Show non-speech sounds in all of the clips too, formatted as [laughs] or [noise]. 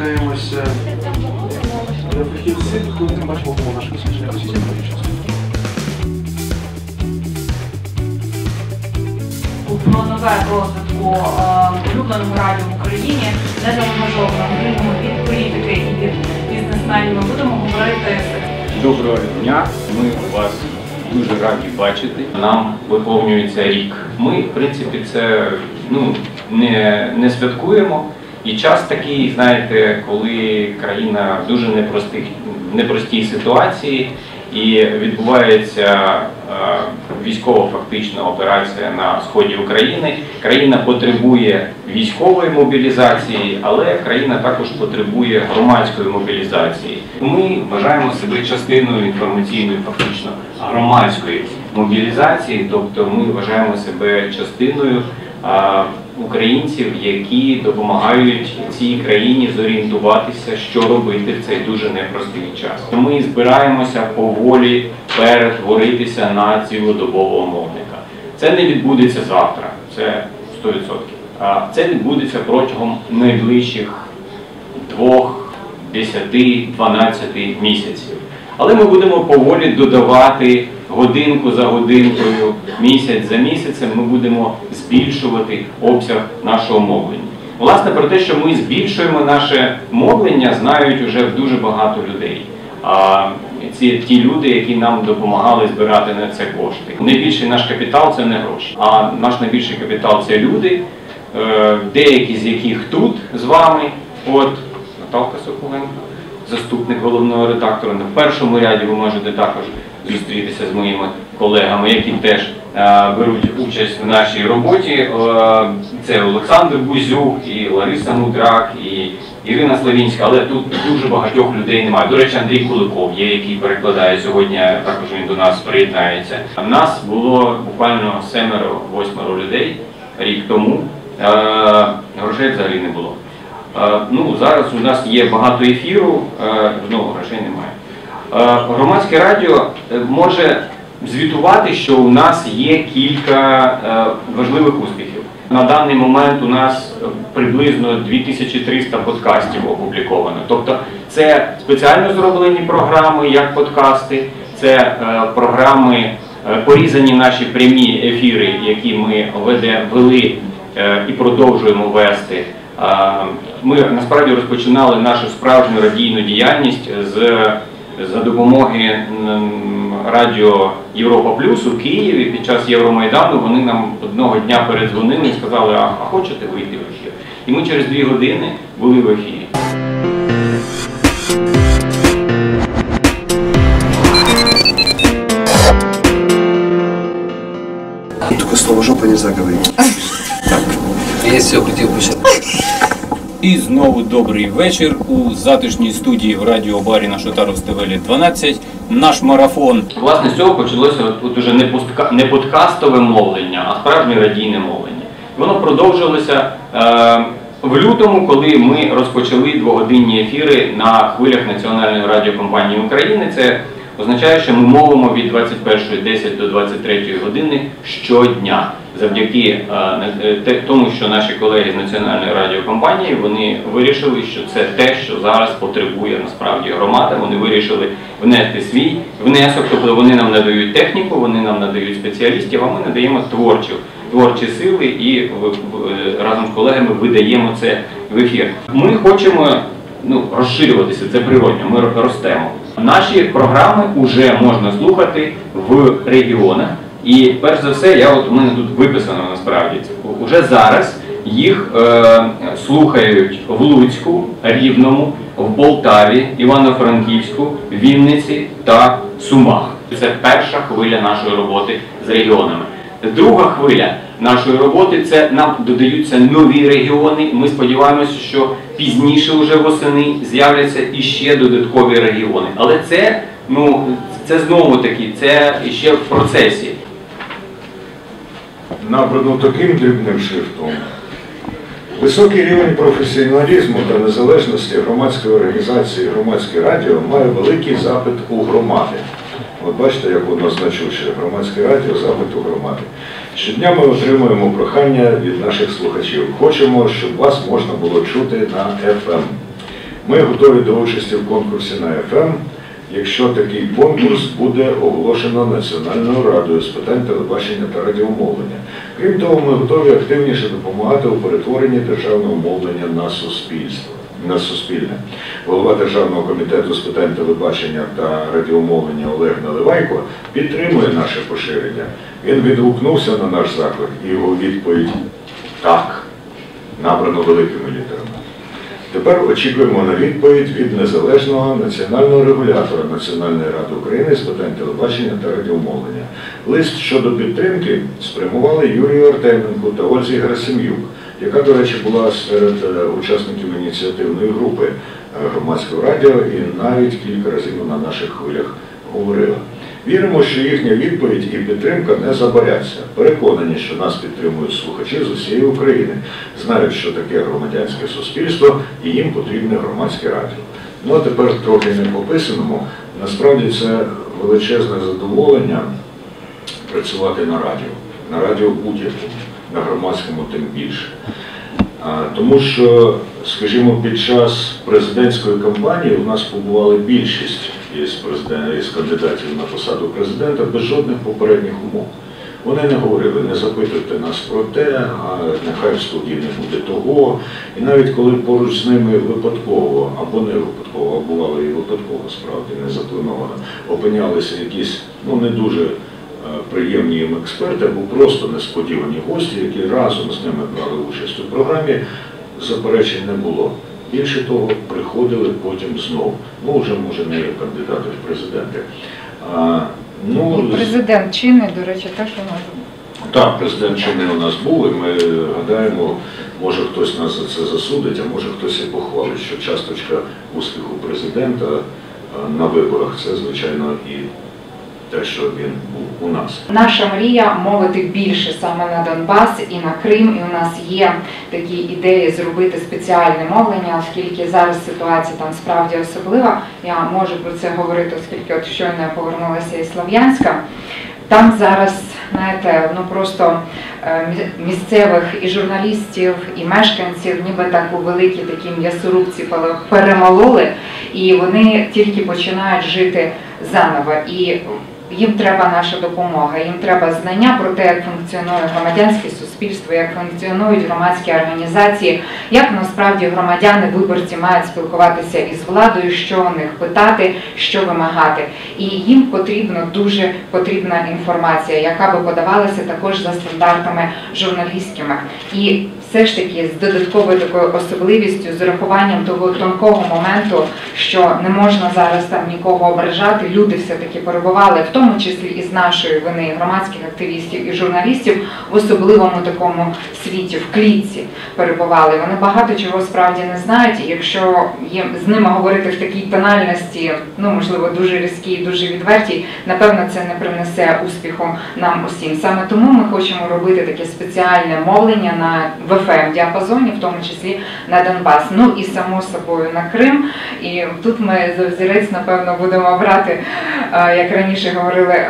стикаємося е, фахівці, коли ми бачимо дослідження російської частини. про нове розвитку е, улюбленого радіо в Україні не заангажовано від політики і від бізнесменів. Ми будемо говорити з Доброго дня, ми вас дуже раді бачити. Нам виповнюється рік. Ми, в принципі, це ну, не, не святкуємо. І час такий, знаєте, коли країна в дуже непростих, непростій ситуації і відбувається е, військова фактично операція на сході України. Країна потребує військової мобілізації, але країна також потребує громадської мобілізації. Ми вважаємо себе частиною інформаційної, фактично громадської мобілізації, тобто ми вважаємо себе частиною. Українців, які допомагають цій країні зорієнтуватися, що робити в цей дуже непростий час. Ми збираємося поволі перетворитися на цілодобового мовника. Це не відбудеться завтра, це 100%. А це відбудеться протягом найближчих двох, 10, 12 місяців. Але ми будемо поволі додавати годинку за годинкою, місяць за місяцем, ми будемо збільшувати обсяг нашого мовлення. Власне, про те, що ми збільшуємо наше мовлення, знають вже дуже багато людей. А ці ті люди, які нам допомагали збирати на це кошти. Найбільший наш капітал це не гроші, а наш найбільший капітал це люди, е, деякі з яких тут з вами. От Наталка Соколенко, заступник головного редактора. На першому ряді ви можете також зустрітися з моїми колегами, які теж е, беруть участь в нашій роботі. Е, Це Олександр Бузюк, і Лариса Мудрак, і Ірина Славінська, але тут дуже багатьох людей немає. До речі, Андрій Куликов є, який перекладає сьогодні. Також він до нас приєднається. У нас було буквально семеро-восьмеро людей рік тому. Е, Грошей взагалі не було. Е, Ну, зараз у нас є багато ефіру, е, знову грошей немає. Е, Громадське радіо може звітувати, що у нас є кілька важливих успіхів. На даний момент у нас приблизно 2300 подкастів опубліковано. Тобто це спеціально зроблені програми, як подкасти, це програми, порізані наші прямі ефіри, які ми веде, вели і продовжуємо вести. Ми насправді розпочинали нашу справжню радійну діяльність з за допомоги радіо Європа Плюс у Києві під час Євромайдану вони нам одного дня передзвонили і сказали, а а хочете вийти в ефір? І ми через дві години були в ефірі. Только слово жопа нельзя говорить. Я все хотел бы сейчас. І знову добрий вечір у затишній студії в радіобарі на Шотаровстевелі 12. Наш марафон. Власне, з цього почалося от уже не, пустка, не подкастове мовлення, а справжнє радійне мовлення. Воно продовжилося е, в лютому, коли ми розпочали двогодинні ефіри на хвилях Національної радіокомпанії України. Це означає, що ми мовимо від 21.10 до 23 години щодня. Завдяки е, е, тому, що наші колеги з Національної радіокомпанії вони вирішили, що це те, що зараз потребує насправді громада. Вони вирішили внести свій внесок, тобто вони нам надають техніку, вони нам надають спеціалістів, а ми надаємо творчу, творчі сили і в- разом з колегами видаємо це в ефір. Ми хочемо ну, розширюватися, це природньо, ми ростемо. Наші програми вже можна слухати в регіонах. І перш за все, я от у мене тут виписано насправді уже зараз їх е, слухають в Луцьку, Рівному, в Полтаві, Івано-Франківську, Вінниці та Сумах. Це перша хвиля нашої роботи з регіонами. Друга хвиля нашої роботи це нам додаються нові регіони. Ми сподіваємося, що пізніше вже восени з'являться іще додаткові регіони. Але це ну це знову таки це ще в процесі. набрано таким дрібним шрифтом. Високий рівень професіоналізму та незалежності громадської організації громадське радіо має великий запит у громади. От бачите, як воно значуще. Громадське радіо запит у громади. Щодня ми отримуємо прохання від наших слухачів. Хочемо, щоб вас можна було чути на FM. Ми готові до участі в конкурсі на ФМ, якщо такий конкурс буде оголошено Національною радою з питань телебачення та радіомовлення. Крім того, ми готові активніше допомагати у перетворенні державного мовлення на суспільство. На суспільне голова Державного комітету з питань телебачення та радіомовлення Олег Наливайко підтримує наше поширення. Він відгукнувся на наш заклик, і його відповідь так, набрано великими літерами. Тепер очікуємо на відповідь від незалежного національного регулятора Національної ради України з питань телебачення та радіомовлення. Лист щодо підтримки спрямували Юрію Артеменку та Ользі Герасим'юк, яка, до речі, була серед е, учасників ініціативної групи е, громадського радіо і навіть кілька разів на наших хвилях говорила. Віримо, що їхня відповідь і підтримка не забаряться. Переконані, що нас підтримують слухачі з усієї України, знають, що таке громадянське суспільство і їм потрібне громадське радіо. Ну а тепер трохи не по писаному. Насправді це величезне задоволення працювати на радіо, на радіо будь-якому, на громадському тим більше. Тому що, скажімо, під час президентської кампанії у нас побували більшість із, із кандидатів на посаду президента без жодних попередніх умов. Вони не говорили, не запитуйте нас про те, а нехай в студії не буде того. І навіть коли поруч з ними випадково або не випадково, а бувало і випадково, справді не заплановано, опинялися якісь ну не дуже е, приємні їм експерти або просто несподівані гості, які разом з ними брали участь у програмі, заперечень не було. Більше того, приходили потім знову. Ну, вже може не як кандидати в президенти. А, ну, президент чинний, до речі, теж у нас. так, президент чинний у нас був, і ми гадаємо, може хтось нас за це засудить, а може хтось і похвалить, що часточка успіху президента на виборах це, звичайно, і те, що він був у нас. Наша мрія мовити більше саме на Донбас і на Крим. І у нас є такі ідеї зробити спеціальне мовлення, оскільки зараз ситуація там справді особлива. Я можу про це говорити, оскільки от щойно я повернулася із Слов'янська. Там зараз, знаєте, ну просто е, місцевих і журналістів, і мешканців, ніби так у великі такі м'ясорубці перемололи, і вони тільки починають жити заново. І їм треба наша допомога, їм треба знання про те, як функціонує громадянське суспільство, як функціонують громадські організації, як насправді громадяни, виборці мають спілкуватися із владою, що у них питати, що вимагати. І їм потрібно дуже потрібна інформація, яка би подавалася також за стандартами журналістськими. І все ж таки з додатковою такою особливістю, з урахуванням того тонкого моменту, що не можна зараз там нікого ображати. Люди все-таки перебували, в тому числі і з нашої вини громадських активістів і журналістів в особливому такому світі, в клітці перебували. Вони багато чого справді не знають. І якщо їм з ними говорити в такій тональності, ну можливо, дуже різкій, дуже відвертій, напевно, це не принесе успіху нам усім. Саме тому ми хочемо робити таке спеціальне мовлення на ВФМ діапазоні, в тому числі на Донбас. Ну і само собою на Крим. І тут ми завзірець, напевно, будемо брати, е, як раніше говорили.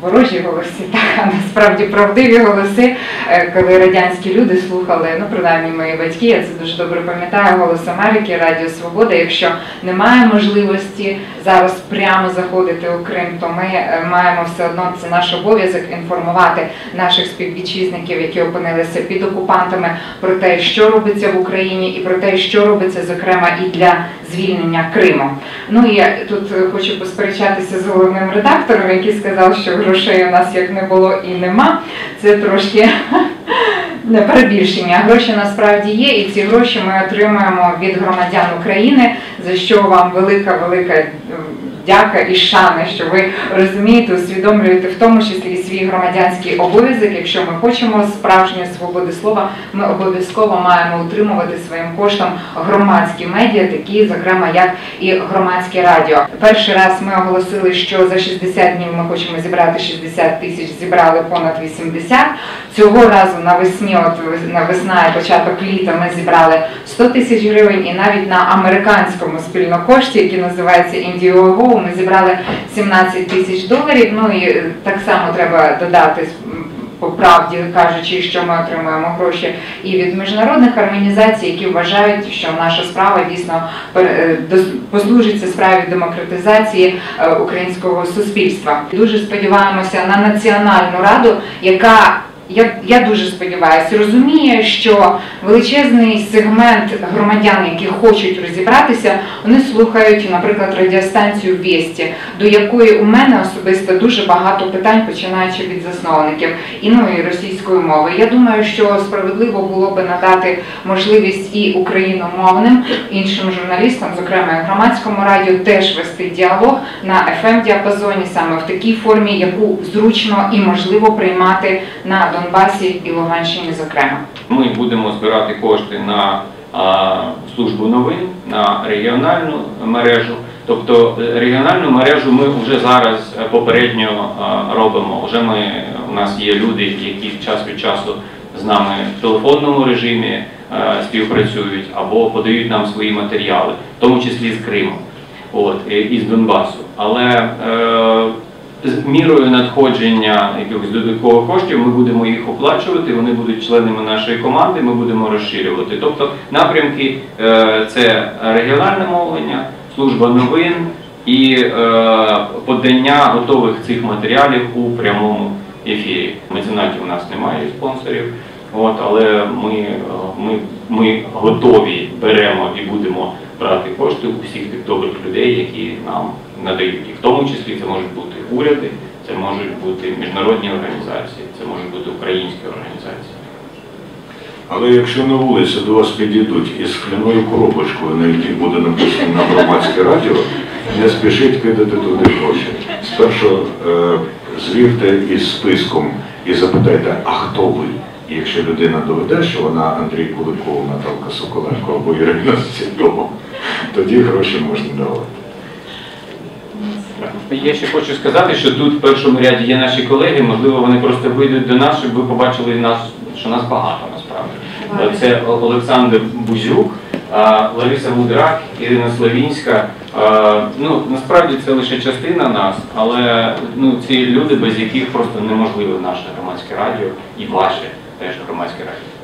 Ворожі голоси, [laughs] так, а насправді правдиві голоси, е, коли радянські люди слухали, ну принаймні мої батьки, я це дуже добре пам'ятаю, голос Америки, Радіо Свобода. Якщо немає можливості зараз прямо заходити у Крим, то ми е, маємо все одно це наш обов'язок інформувати наших співвітчизників, які опинилися під окупантами, про те, що робиться в Україні, і про те, що робиться зокрема і для звільнення Криму. Ну і тут е, хочу посперечатися з головним редактором, який сказав, що грошей у нас як не було і нема. Це трошки [laughs] не перебільшення. Гроші насправді є, і ці гроші ми отримуємо від громадян України, за що вам велика, велика дяка і шана, що ви розумієте, усвідомлюєте в тому числі і свій громадянський обов'язок. Якщо ми хочемо справжньої свободи слова, ми обов'язково маємо утримувати своїм коштом громадські медіа, такі, зокрема, як і громадське радіо. Перший раз ми оголосили, що за 60 днів ми хочемо зібрати 60 тисяч, зібрали понад 80. Цього разу навесні, от на весна і початок літа, ми зібрали 100 тисяч гривень, і навіть на американському спільнокошті, який називається Indiegogo, ми зібрали 17 тисяч доларів. Ну і е, так само треба додати по правді кажучи, що ми отримуємо гроші і від міжнародних організацій, які вважають, що наша справа дійсно е, дос- послужить цій справі демократизації е, українського суспільства. Дуже сподіваємося на національну раду, яка я, я дуже сподіваюся, розуміє, що величезний сегмент громадян, які хочуть розібратися, вони слухають, наприклад, радіостанцію Вєсті, до якої у мене особисто дуже багато питань, починаючи від засновників і ну російської мови. Я думаю, що справедливо було би надати можливість і україномовним іншим журналістам, зокрема і громадському радіо, теж вести діалог на fm діапазоні саме в такій формі, яку зручно і можливо приймати на Донбасі і Луганщині, зокрема. Ми будемо збирати кошти на службу новин, на регіональну мережу. Тобто е, регіональну мережу ми вже зараз е, попередньо робимо. Вже ми у нас є люди, які час від часу з нами в телефонному режимі е, співпрацюють або подають нам свої матеріали, в тому числі з Криму, от і з Донбасу. Але мірою надходження якихось додаткових коштів ми будемо їх оплачувати, вони будуть членами нашої команди, ми будемо розширювати. Тобто напрямки е, це регіональне мовлення, служба новин і е, подання готових цих матеріалів у прямому ефірі. Меценатів у нас немає спонсорів. От, але е, ми готові беремо і будемо брати кошти у всіх тих добрих людей, які нам надають. І в тому числі це можуть бути уряди, це можуть бути міжнародні організації, це можуть бути українські організації. Але якщо на вулиці до вас підійдуть із скляною коробочкою, на якій буде написано на громадське радіо, не спішіть кидати туди гроші. Спершу е, звірте із списком і запитайте, а хто ви? І якщо людина доведе, що вона Андрій Куликов, Наталка Соколенко або Ірина Сідова, тоді гроші можна давати. Я ще хочу сказати, що тут в першому ряді є наші колеги, можливо, вони просто вийдуть до нас, щоб ви побачили нас, що нас багато насправді. Це Олександр Бузюк, Лариса Мудрак, Ірина Славінська. Ну, насправді це лише частина нас, але ну, ці люди, без яких просто неможливе наше громадське радіо і ваше теж громадське радіо.